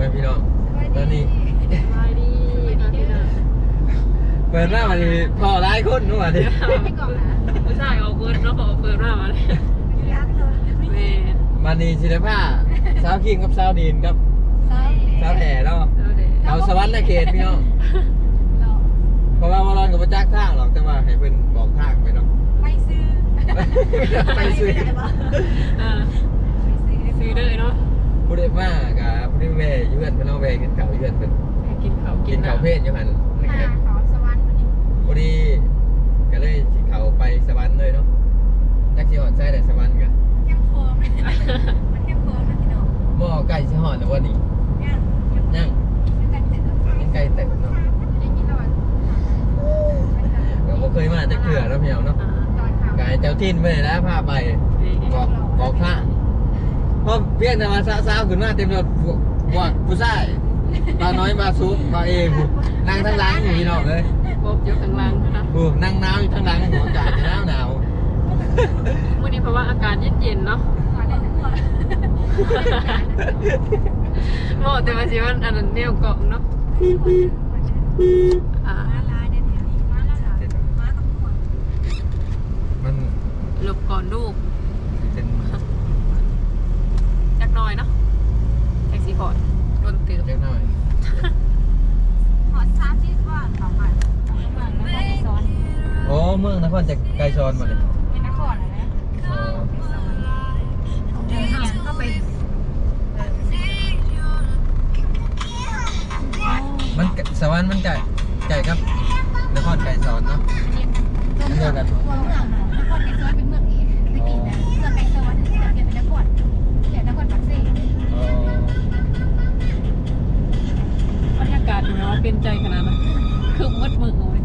ว้พี่น้องตอนนี้สบายดีตอนนี้นะเปิดหน้ามาดีพอร้ายคนนู่นมาดิผู้ชายออกเปิดเนาะออกเปิดหน้ามาเลยแม่มานีศิลปะสาวคิงกับสาวดีนกับสาวแห่เนาะเอาเด็กเอาสวรรค์ในเขตพี่น้องเพราะว่าวารอนกับพระจักทางหรอกแต่ว่าให้เพิ่นบอกทางไปเนาะไปซื้อไปซื้ออ่าซื้อเลยเนาะ ผู้ใดมา กับผู้ใดแว่อยืนเพิ่นเอาแว่กินเก่ายืนเพิ่นกินข้าวกินเก่าเพศอยู่หันนะครับขอสวรรค์วันนี้พอดีก็เลยสิเขาไปสวรรค์เลยเนาะจักสิหอดใส่ได้สวรรค์กันเข้มข้นมันเข้มข้นนะพี่น้องหม้อไก่สิหอดหรือว่านี่นี่ยยังยังยังกันเสร็จแล้วยังไก่เต็มเนาะได้กินแล้วก็บ่เคยมาจักเถื่อเนาะพี่น้องเนาะอ่าตอนข่าวกายเจ้าทินไปเลยนะพาไป นี่บอกบอกทางเพราะเพียงแต่มาซ้าๆขึ้นมาเต็มรถ พวกพวกผู้ชายบาน้อยบาซุปบาเอผู้นั่งทั้งหลังอยู่พี่น้องเลยพบอยู่ข้างล่างนะผู้นั่งหนาวอยู่ทั้งหลังหัวกาศจะหนาวหนาววันนี้เพราะว่าอากาศเย็นๆเนาะก่อนได้ทั้งหมดเหมาะแต่ว่าสิว่าอันนั้นแนวเกาะเนาะอ่ามาลายได้แถวนี้มาลายมากับหมดมันหลบก่อนลูก เป็น จักหน่อยเนาะแท็กซี่ก่อนรถตื่น เล็กน้อย หอดซ้ำที่ว่าต่อมาเมืองนครซ้อน โอ้เมืองน ครจากไกลซอนมาเลยเป็นนครนะอ๋อเดินทางก็ไปมันสวรรค์มันไก่ไก่ครับนครไก่ซอนเนาะตัวเมืองตัวเมืองนครไก่ซ้อนเป็นเมืองเองตะกี้นะเมืองไก่ซ้อนจะเปลี่ยนเป็นนครเปลี่ยนนครปักเซ่ อ๋อบ รรยากาศดูนะว่าเป็นใจขนาดนั้นคือมืดมืดเลย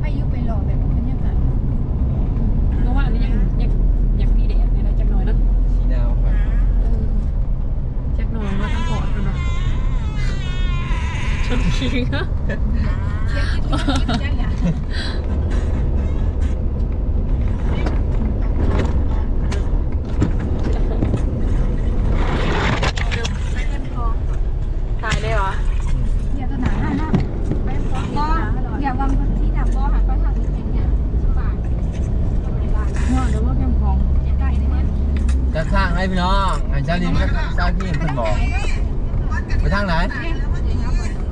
ไปยุไปหล่อแบบบรรยากาศ เพราะว่าอันนี้ยังยังยังมีแดดเลยนะจักหน่อยเนาะ สีดาวครับ เออจักหน่อยมาทั้งพอดเนาะชนคิงอะ เชียร์คิดคิดคิดจังอย่า ถ่ายได้เหรอ อย่าตัวหนาหน้าหน้าไปฟ้องก็อย่าวางที่ดับก็หันไปทางนี้อย่างเงี้ยสบายสบายบ้าน เนาะเดี๋ยวว่าแกมของ อย่าใกล้เลยเนี่ย จะข้างให้พี่น้ องอันเจ้าดินก็เจ้าที่เพิ่นบอก ไปทางไหน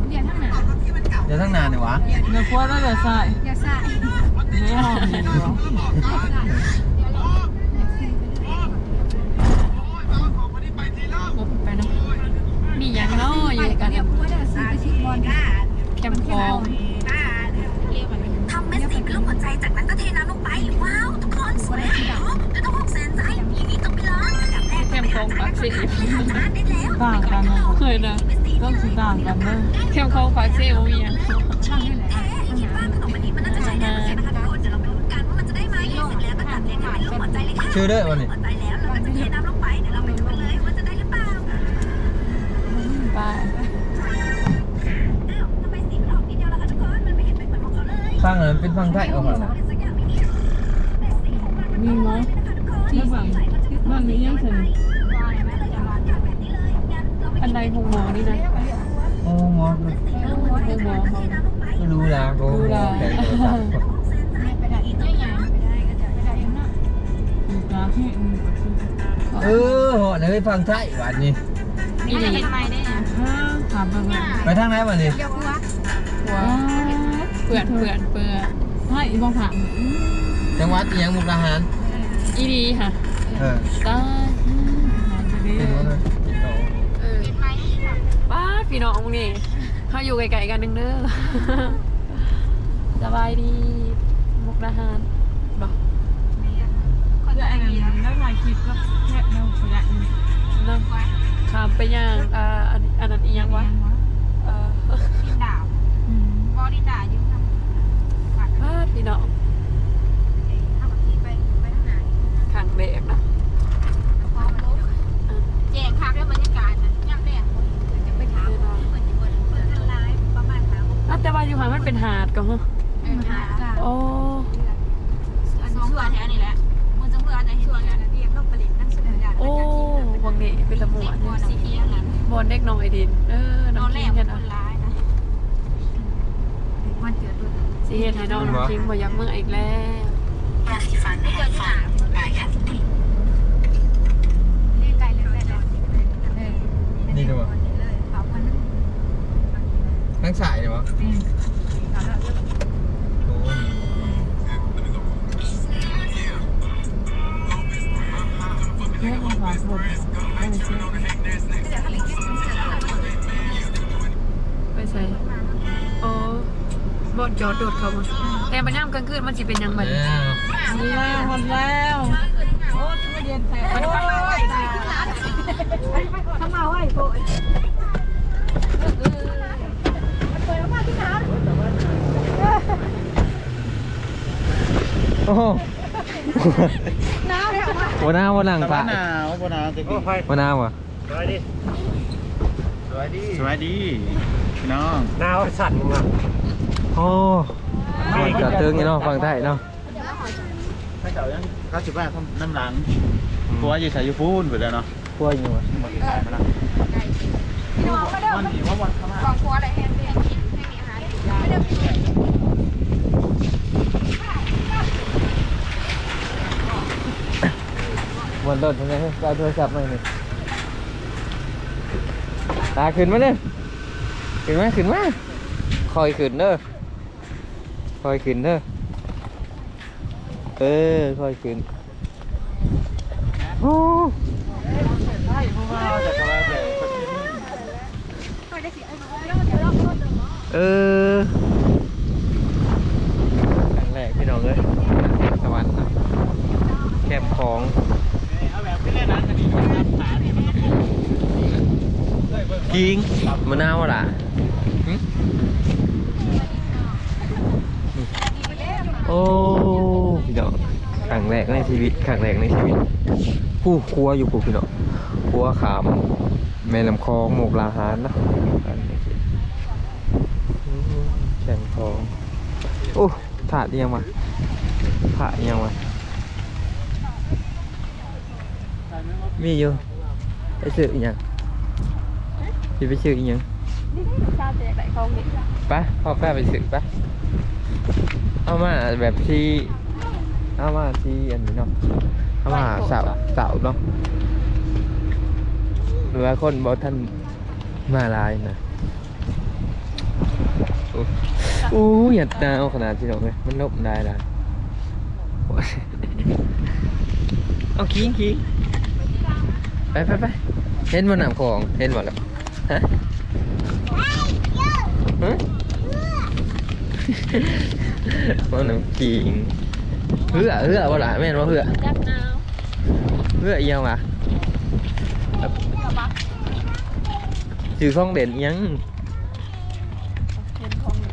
เรียนทั้งหนาเดี๋ยวทางหนานเนี่ยวะ เนื้อขั้วน่าจะใส่อย่าใส่ ไม่หอมเลยเหรออย่าใเคยนะก็คือต่างกันเลยแคมฟองปักสิโอ้ยยังช่างนี่แหละเอ๊ะคิดว่าขนมอันนี้มันน่าจะใช้ได้ไหมนะคะทุกคนเดี๋ยวเราไปลุ้นกันว่ามันจะได้ไหมเสร็จแล้วก็จัดเรียงเป็นรูปหัวใจเลยค่ะชื่อเด้อวันนี้หัวใจแล้วเราก็จะเทน้ำลงไปเดี๋ยวเราไปดูกันเลยว่าจะได้หรือเปล่าไปอ้าวทำไมสีมันออกนิดเดียวล่ะคะทุกคนมันไม่เห็นเป็นเหมือนของเขาเลยฟังนั้นเป็นฟังไทยเอาเหรอสักอย่างไม่มีแต่สีของมันมันมีมั้ยที่ฝั่งมันมียังไง แบบนี้เลยงั้นเราไป อันใดหงหมอนี่นะโอ้งอหงหมอเขาไม่รู้ละโอ้รู้ละแต่โทรศัพท์ไปได้อีกไม่ยังไปได้ก็จะไปได้เองเนาะมีกราฟที่มีเออเหาะเลยฟังไทยวันนี้อีหลีทำไมได้ยังถามเป็นไงไปทางไหนวันนี้เดี๋ยวกูว่าหัวเปื่อนเปื่อนเปื่อนให้อีบองถามจังหวัดอีหยังมุกดาหารอีดีค่ะ เออตา พี่น้องมึงนี่เขาอยู่ไกลๆกันนึงเด้อสบายดีมุกดาหารบอกคนจะจะไอ้ไอ้เงิเงี้ยนได้หลายคลิปแล้วแค่แนวประหยัดเนาะข้ามไปย่างอ่าอันอันนั้นอีหยังวะเอ่อดินดาวบอดินดาอยู่ทำผัดป้าดพี่น้องทำกับพี่ไปไปทางไหนขังเด็กนะพอมาลุกแจกคักแล้วบรรยากาศนะ แต่ว่าอยู่หางมันเป็นหาดก็ฮะเออหาจ้าโอ้สองเพื่อแถวนี่แหละมันสองเพื่อจะเห็นนี่แหละเรียกโลกผลิตนั่นสุดยอดโอ้วังนี้เป็นตะหมวนบอลสีเขียวนั่นโมบนเด็กน้อยดินเออนน้อองนแรคิกงมักันนคนะนร้ายนะวันเกิดด้วยสิเฮ็ดให้น้องน้องคิงบ่อยากเมื่ออีกแล้วยาสีฟันไม่เกิดที่หนาลายค่ะเรียกไกลเลยแม่เนาะเออนี่ดูวะเลยเขาพันนึง ทั้งสายเลยวะเขาแล้วโอ้ยแค่บางผ่านหมดไม่ได้ซื้อไปใส่อ๋อบดจอดโดดเข้ามาแต่มันย่ำกลางคืนมันสิเป็นหยังไงแล้วแล้วหมดแล้วโอ้ทุเรียนแท้โอ้ยตายถ้ามาไหวโบยโอ้โหหนาว แล้วหัวหน้าหัวหลังแต่ปะว่าหนาวบ่หนาวจริงหัวหน้าวะสวัสดีสวัสดีสวัสดีพี่น้องหนาวสั่นมึงอะโอ้มันกระเทิงนี่เนาะฟังไทยเนาะถ้าเจ้ายังเขาสิบแปดน้ำหลังกลัวอยู่ใส่ยูฟูนไปแล้วเนาะกลัวอยู่วะหมดขายมาแล้วพี่น้องมาเด้อวันนี้ว่าวันเข้ามากองครัวอะไรแห้งเรียนกินให้มีอาหารไม่ได้กิน วันต้นทำไงให้เอาโทรศัพท์มาหน่อยตาขึ้นมาเลยขึ้นมาขึ้นมาคอยขึ้นเด้อคอยขึ้นเด้อเออคอยขึ้นโอ้เพราะว่าแต่ก็ว่าแต่คนที่นี่เออครั้งแรกพี่น้องเอ้ยสวรรค์แคมของ เอาแบบไม่เล่นนะคดีโดนรับขาเนี่ยมันก็พุ่ง กิงมะนาวล่ะโอ้พี่น้องครั้งแรกในชีวิตครั้งแรกในชีวิตผู้ครัวอยู่ผู้พี่น้องครัวขามแม่ลำคลองหมกลาหารนะอันนี้แข่งทองโอ้ถาดยังวะถาดยังวะมีอยู่ไปซื้ออีกยัง สิไปซื้ออีกยังชางนี้ไปพ่อแป้ไปซื้อไปเอามาแบบที่เอามาที่อันนี้เนาะเอามาเสาเสาเนาะหรือว่าคนบอกท่านมาลายนะอ้อู้หยัดตาเอาขนาดที่เราเลยมันลบได้ละเอาขี้ขี้ไปไปไปเห็นมันหนำของเห็นหมดแล้ว ฮะฮะมันน้ำกิงเหือเหือบ่ล่ะแม่นว่าเหือจับหนาวเหืออีหยังวะชื่อของเด่นอีหยังเห็นของอยู่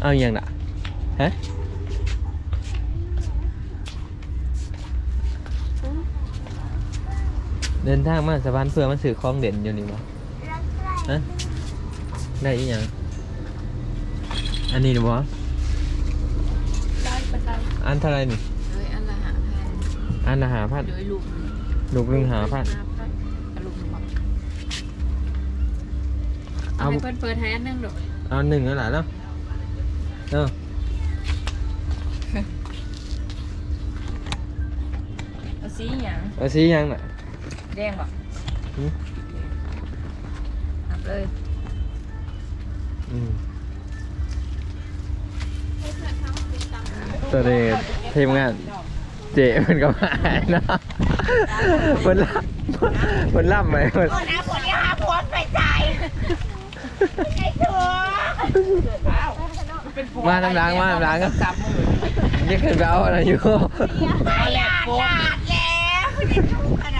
เอาอีหยังน่ะฮะ เดินทางมาสะพานเพื่อมันสื่อของเด่นอยู่นี่บ่ฮะได้อีหยังอันนี้บ่ได้เป็นไรอันเท่าไหรนี่เอ้ยอันละหาพันอันละหาพันโดยลูกลูกหนึงหาพันลูกหนึ่งบอกเอาเอาให้เพิ่นเปิดให้อันหนึงดอกเอาหนึ่งแล้วล่ะเนาะเนาะเอาสีอย่างเอาสีหยังน่ะ แดงบ่หืมหับเลยอืมตัวเดชทีมงานเจมันก็มาเนาะมันล่ำมันล่ำไหมมันคนอาคนนี้หาผัวไปใจไอ้ตัวมาทำร้างมาทำร้างก็ยังขึ้นไปเอาอะไรอยู่ไม่อยากอยากแล้วคุณจะทุกข์ขน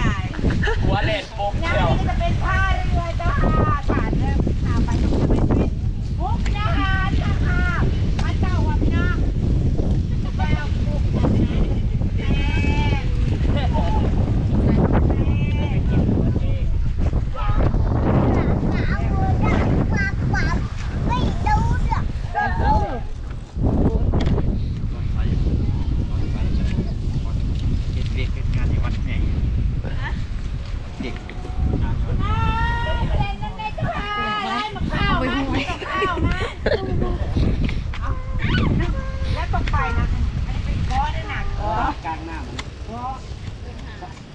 าด หัวเลดปมเดียว จะเป็นผ้าเรือจะหาบาทเริ่มหาไปจะเป็นพิษมุกนะฮะนะฮะพระเจ้าวังนะไปเอามุกนะ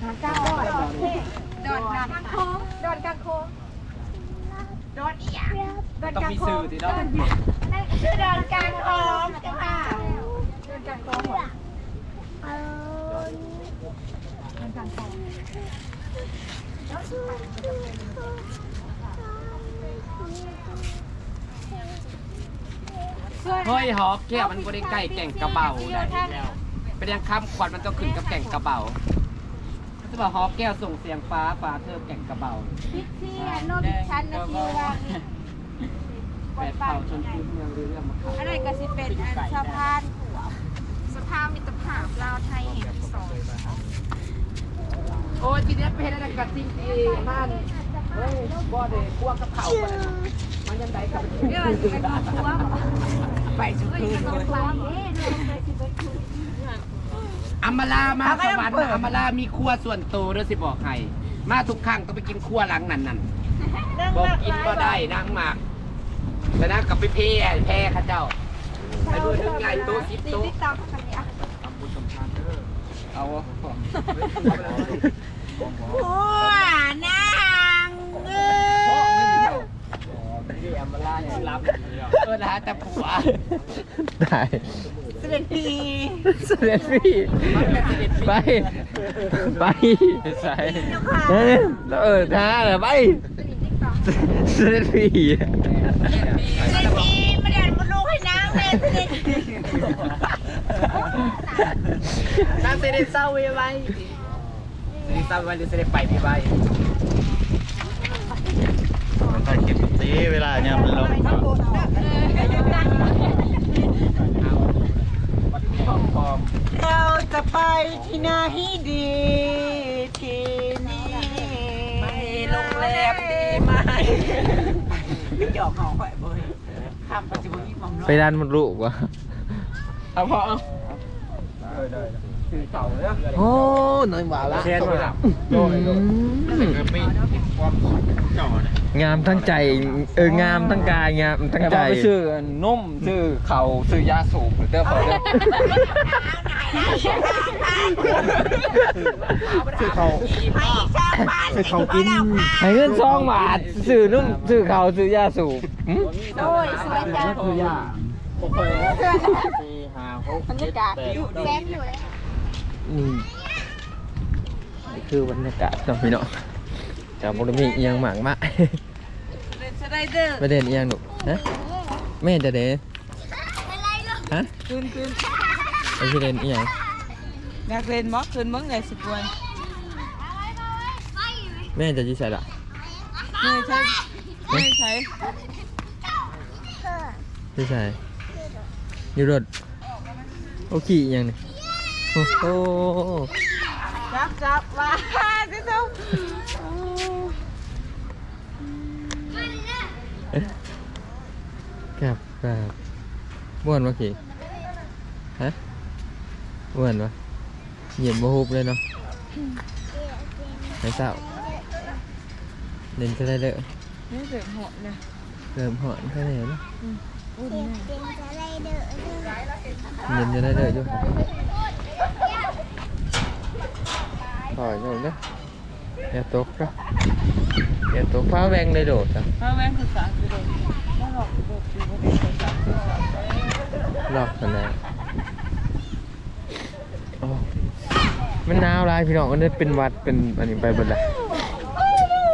แม่ เก้าร้อยดอน กลางโค้งดอนกลางโค้งดอนอีหยังดอนกลางโค้งดอนชื่อดอนกลางโค้งเจ้าค่ะดอนกลางโค้งเหรอดอนกลางโค้งเฮ้ยฮอกแก้วมันบ่ได้ใกล้แก่งกระเบาได้แล้วเป็นยังคำขวัญมันต้องขึ้นกับแก่งกระเบา ถ้าบอกฮอกแก้วส่งเสียงฟ้าฟ้าเธอแก่งกระเบาพิซซี่โนบิชันนะคิวว่าแปดเป่าชนพื้นเมืองเรื่องมาเขาอะไรก็สิเป็นอันสะพานสะพานมิตรภาพลาวไทยแห่งสองโอ้ยทีนี้ไปเห็นอะไรกับสิ่งที่มันเฮ้ยบ่ได้กลัวกับเขาบ่ได้มันยังไงกับเรื่องอะไรเป็นตัวไปสุดคืนเลย อัมมาลามาสวรรค์นะอัมมาลามีครัวส่วนตัวด้วยสิบอกให้มาทุกครั้งต้องไปกินครัวหลังนั่นนั่นบอกกินก็ได้นั่งหมากแต่นั่งกับไปเพแแพ้ข้าเจ้าไปดูนึกไงโต๊ะสิบโต๊ะติ๊กต๊อกกันเนี่ยเอาหัวนางเอ้ยอัมมาลาเนี่ยรับเออนะแต่ผัวได้ เสด็จพีเสด็จพี่ไป ไปใส่เออเออท้าเลยไปเสด็จพี่เสด็จพีไม่ได้มาลูกให้นางเลยเสด็จพีนั่งเสด็จเศร้าไว้ไว้เสด็จเศร้าไว้หรือเสด็จไปพี่ไว้มันถ่ายคลิปสิเวลาเนี่ยมันลง เราจะไปที่ไหนดีที่นี่ไม่โรงแรมดีไหมหยอกหอมไปเบยข้ามปัจจุบันนี้มองไปดันมันลูกวะเอาพอเอาคือเต่าเลยโอ้หน่อยหวาละเชนมาอืมก็ไม่ความเจ้าเนี่ย งามทั้งใจเอองามทั้งกายงามทั้งใจ ไปซื้อนุ่มซื้อเข่าซื้อยาสูบเด้อขอเด้อซื้อเขาซื้อเขากินให้เงินซองบาทซื้อนุ่มซื้อเขาวซื้อยาสูบหึโอ้ยสวยจังคือยาสี่ห้าหกบรรยากาศแซมอยู่เลยนี่นี่คือบรรยากาศเนาะพี่เนาะจากบริมีเอียงหมากมะส ไลเดอร์ประเด็นเอียงหนุฮะแม่จะเด้ฮะคืนคืนไอ้ประเด็นเอียงอยากเล่นม็อกคืนมึงไงสิบวันแม่จะจีใส่ละไม่ใช่ไม่ใช่จีใส่อยู่รถโอขี่เอียงนี่โอ้โหจับจับมาที่ต้อ งครับครับบ้วนวะขี่ฮะบ้วนวะเหยียบบ่ฮุบเลยเนาะไม่เศร้าเล่นจะได้เด้อนี่เสียงหัวนะเริ่มหอนแค่ไหนเนาะอุ่นนะเย็นจะได้เด้ออยู่ครับถอยลงเด้ออย่าตกนะอย่าตกฟ้าแวงเลยโดดอะเพราะแม่งคือสารคือโดนไม่ห ลอกโดดอยู่บนเป็นสารคือสารรอบกันแล้วโอ้มันหนาวหลายพี่น้องก็ได้เป็นหวัดเป็นอันนี้ไปเบิดแหละ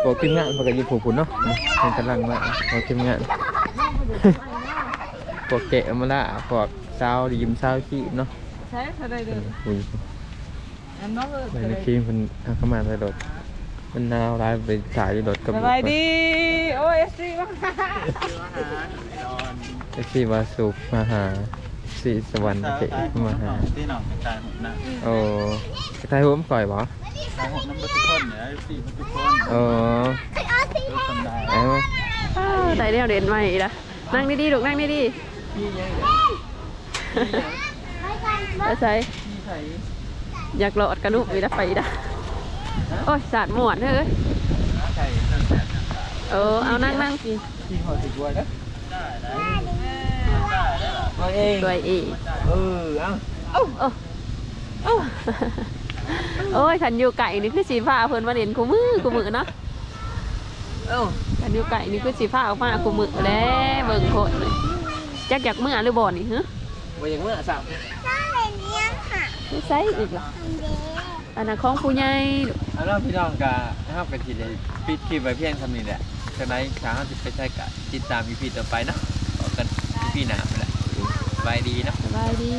บอกทีมงานบอกกันยิงผูกผุนเนาะเป็นกำลังมาบอกทีมงานพวกแกะมาละพวกซาวดีมซาวขี้เนาะใช่สไลเดอร์อุ้ยอันนั้นเลยในในครีมมันเอาเข้ามาไปโดด มันหนาวหลายไปสายโดดกับสบายดีโอ้ยเอฟซีบ้างไอซีวาสุกมาหาสีสวรรค์เขมาหาที่หนองกายหกนะโอ้ไทยหัวมนก่อยบ่กายหกน้ำมันทุกคนเนี่ยสี่มันทุกคนโอ้ดูคนได้เอ้าใส่เดียวเด่นใหม่อีกนะนั่งดีๆลูกนั่งดีๆแล้วใส่อยากหลอดกระลูกอีกนะไปอีกนะ โอ้ยสาดหมวดเฮ้ยเออเอานั่งนั่งกินที่เขาถือว่าเด้อตัวเองด้วยอีกเออเอ้าโอ้โอ้โอ้ยขันอยู่ไก่นี่คือสีฟ้าเพิ่นมาเล่นกูมือกูมือเนาะเอ้าขันอยู่ไก่นี่คือสีฟ้าออกมากูมือแล้วเบิ่งโคตรเลยจักอยากเมื่อหรือบ่นี่ฮะบ่อย่างเมื่อสับไม่ใช่อีกเหรอ อันนั้นของผู้ใหญ่ลูกเอาล่ะพี่น้องกะนะครับกะทีได้ปิดคลิปไว้เพียงเท่านี้แหละจากนั้นช้างจะไปใช้กะติดตามอีพีต่อไปเนาะต่อกันอีพีหน้าไปแหละสบายดีเนาะ สบายดี